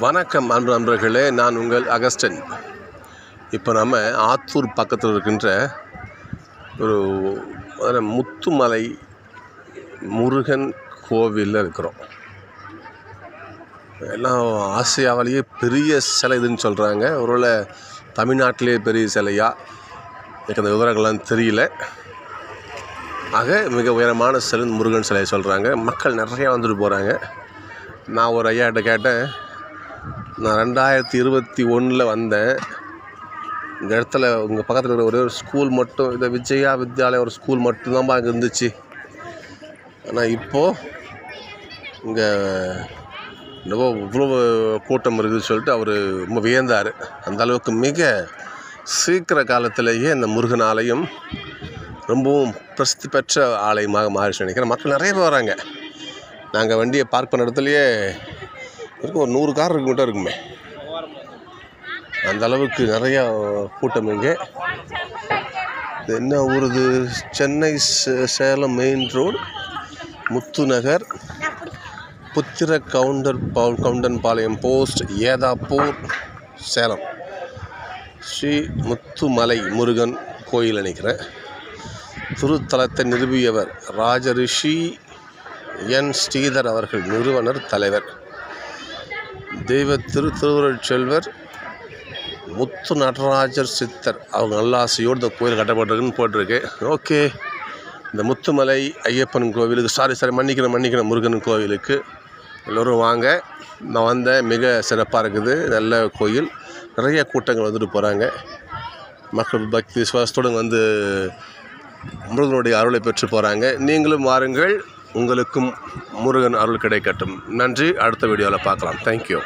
வணக்கம் அன்பு நண்பர்களே நான் உங்கள் அகஸ்டன். இப்போ நம்ம ஆத்தூர் பக்கத்தில் இருக்கின்ற ஒரு முத்துமலை முருகன் கோவிலில் இருக்கிறோம். எல்லாம் ஆசியாவிலேயே பெரிய சிலை இதுன்னு சொல்கிறாங்க ஒருவேளை தமிழ்நாட்டிலே பெரிய சிலையா? எனக்கு அந்த விவரங்கள்லாம் தெரியல. ஆக மிக உயரமான சிலை முருகன் சிலையை சொல்கிறாங்க மக்கள் நிறையா வந்துட்டு போகிறாங்க நான் ஒரு ஐயாட்ட கேட்டேன். நான் ரெண்டாயிரத்தி இருபத்தி ஒன்றில் வந்தேன். இந்த இடத்துல உங்கள் பக்கத்தில் இருக்கிற ஒரே ஒரு ஸ்கூல் மட்டும் இந்த விஜயா வித்யாலயா ஒரு ஸ்கூல் மட்டும்தான்ப்பா அங்கே இருந்துச்சு. ஆனால் இப்போது இங்கே என்னவோ இவ்வளோ கூட்டம் இருக்குதுன்னு சொல்லிட்டு அவர் ரொம்ப வியந்தார். அந்த அளவுக்கு மிக சீக்கிர காலத்திலேயே இந்த முருகன் ஆலயம் ரொம்பவும் பிரசித்தி பெற்ற ஆலயமாக மாறிச்சு நினைக்கிறேன். மக்கள் நிறைய பேர் வராங்க. நாங்கள் வண்டியை பார்க் பண்ண இடத்துலையே இருக்கும் ஒரு நூறு கார் இருக்கு மட்டும் இருக்குமே. அந்த அளவுக்கு நிறையா கூட்டம் இங்கே. இது என்ன ஊர் இது சென்னை சே- Salem main road Muthunagar Puthira Gounder Goundan Goundanpalayam post Ethapur Salem. Sri Muthumalai Murugan கோயில் நினைக்கிறேன். திருத்தலத்தை நிறுவியவர் ராஜரிஷி என் ஸ்ரீதர் அவர்கள் நிறுவனர் தலைவர். தெய்வ திரு திருவருள் செல்வர் முத்து நடராஜர் சித்தர். அவங்க நல்லாசையோடு இந்த கோயில் கட்டப்பட்டிருக்குன்னு போட்டிருக்கு. ஓகே. இந்த முத்துமலை ஐயப்பன் கோவிலுக்கு சாரி சாரி மன்னிக்கிறேன் மன்னிக்கிறேன் முருகன் கோவிலுக்கு. எல்லோரும் வாங்க. நான் வந்தேன் மிக சிறப்பாக இருக்குது. நல்ல கோயில். நிறைய கூட்டங்கள் வந்துட்டு போகிறாங்க மக்கள் பக்தி விசுவாசத்தோடு வந்து முருகனுடைய அருளை பெற்று போகிறாங்க நீங்களும் வாருங்கள். உங்களுக்கும் முருகன் அருள் கிடைக்கட்டும். நன்றி. அடுத்த வீடியோவில் பார்க்கலாம். தேங்க்யூ